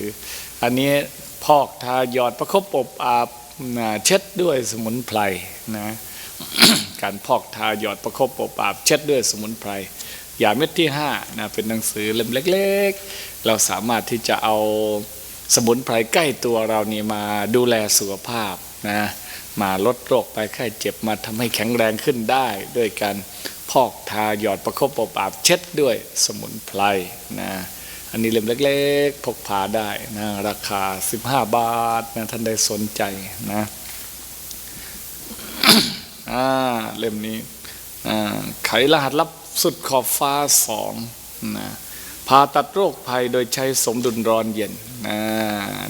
ือ อันนี้พอกทาหยอดประคบอบอาบนะเช็ดด้วยสมุนไพรนะการพอกทาหยอดประคบอบอาบเช็ดด้วยสมุนไพรยาเม็ดที่5นะเป็นหนังสือเล่มเล็ก ๆ เราสามารถที่จะเอาสมุนไพรใกล้ตัวเรานี่มาดูแลสุขภาพนะมาลดโรคไปไข้เจ็บมาทำให้แข็งแรงขึ้นได้ ด้วยการพอกทาหยอดประคบอบอาบเช็ดด้วยสมุนไพรนะ อันนี้เล่มเล็กๆ พกพาได้นะราคา 15 บาทนะท่านใดสนใจนะอ่าเล่มนี้อ่าไขรหัสลับสุดขอบฟ้าสองนะผ่าตัดโรคภัยโดยใช้สมดุลร้อนเย็นนะ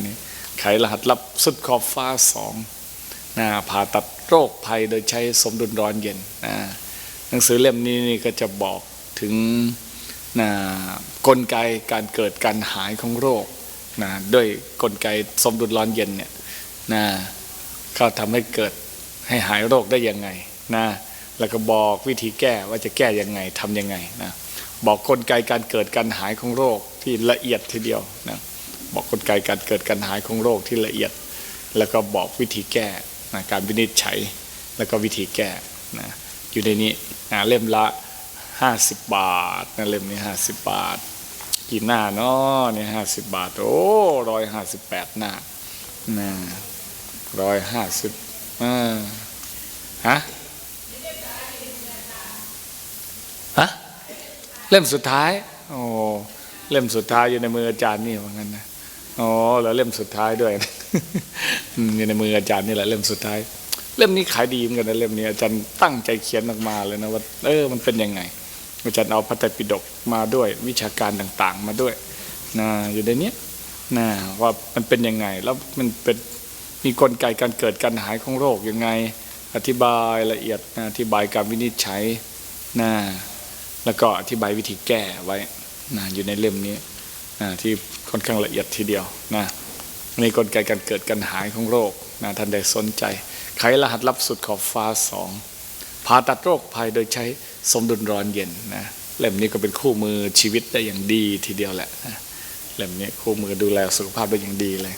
นี่ไขรหัสลับสุดขอบฟ้าสองนะผ่าตัดโรคภัยโดยใช้สมดุลร้อนเย็นนะหนังสือเล่มนี้นี่ก็จะบอกถึงนะ กลไกการเกิดการหายของโรคนะด้วยกลไกสมดุลร้อนเย็นเนี่ยนะเขาทำให้เกิดให้หายโรคได้ยังไงนะแล้วก็บอกวิธีแก้ว่าจะแก้ยังไงทำยังไงนะบอกกลไกการเกิดการหายของโรคที่ละเอียดทีเดียวนะบอกกลไกการเกิดการหายของโรคที่ละเอียด แล้วก็บอกวิธีแก้นะการวินิจฉัยแล้วก็วิธีแก้นะอยู่ในนี้นะเล่มละ 50 บาทนะเล่มนี้ 50 บาท กี่หน้าเนาะเนี่ยห้าสิบบาท โอ้ร้อยห้าสิบแปดหน้านะร้อยห้าสิบอ่าฮะฮะเล่มสุดท้าย โอ้เล่มสุดท้ายอยู่ในมืออาจารย์นี่ว่างั้นนะอ๋อแล้วเล่มสุดท้ายด้วยอืมอยู่ในมืออาจารย์นี่แหละเล่มสุดท้าย เล่มนี้ขายดีเหมือนกันนะเล่มนี้อาจารย์ตั้งใจเขียนออกมาเลยนะว่าเออมันเป็นยังไง อาจารย์เอาพระไตรปิฎกมาด้วยวิชาการต่างๆ มาด้วยนะอยู่ในนี้นะว่ามันเป็นยังไง แล้วมันเป็นมีกลไกการเกิดการหายของโรคยังไง อธิบายละเอียดนะอธิบายการวินิจฉัยนะแล้วก็อธิบายวิธีแก้ไว้นะอยู่ในเล่มนี้นะที่ค่อนข้างละเอียดทีเดียวนะในกลไกการเกิดการหายของโรคนะท่านใดสนใจ ไขรหัสลับสุดขอบฟ้าสอง ผ่าตัดโรคภัยโดยใช้สมดุลร้อนเย็นนะเล่มนี้ก็เป็นคู่มือชีวิตได้อย่างดีทีเดียวแหละนะเล่มนี้คู่มือดูแลสุขภาพได้อย่างดีเลย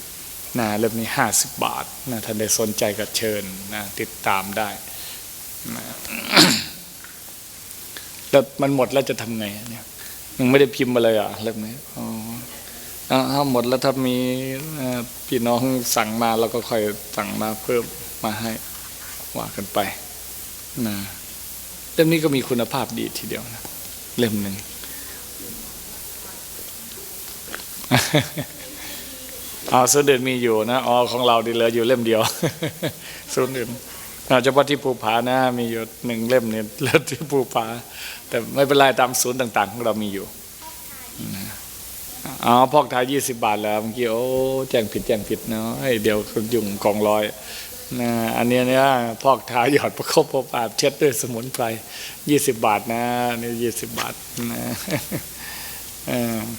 นะเล่มนี้ห้าสิบบาทนะท่านใดสนใจก็เชิญนะติดตามได้นะแล้วมันหมดแล้วจะทำไงเนี่ยยังไม่ได้พิมพ์มาเลยอะเล่มนี้อ๋อถ้าหมดแล้วถ้ามีพี่น้องสั่งมาเราก็ค่อยสั่งมาเพิ่มมาให้ว่ากันไป นะเล่มนี้ก็มีคุณภาพดีทีเดียวนะเล่มหนึ่งอ๋อส่วนอื่นมีอยู่นะอ๋อของเราดีเหลืออยู่เล่มเดียวส่วนอื่นอาเฉพาะที่ภูผานะ มีอยู่หนึ่งเล่มเนี่ยเหลือที่ภูผา แต่ไม่เป็นไรตามศูนย์ต่าง ๆ ของเรามีอยู่นะอ๋อพอกทายยี่สิบาทแล้วเมื่อกี้โอ้แจ้งผิดแจ้งผิดเนาะเฮ้ยเดี๋ยวคุณยุ่งกองร้อย นะอันเนี้ยเนี่ยพอกทาหยอดประคบประปาบเช็ดด้วยสมุนไพรยี่สิบาทนะนี่ยี่สิบาทนะ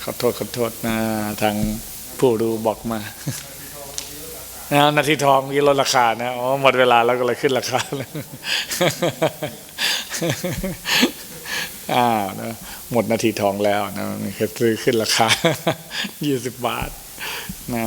ขอโทษขอโทษนะทางผู้รู้บอกมานะนาทีทองมีลดราคานะอ๋อหมดเวลาแล้วก็เลยขึ้นราคาแล้วอ้าวนะหมดนาทีทองแล้วนะมันเคยซื้อขึ้นราคายี่สิบบาทนะ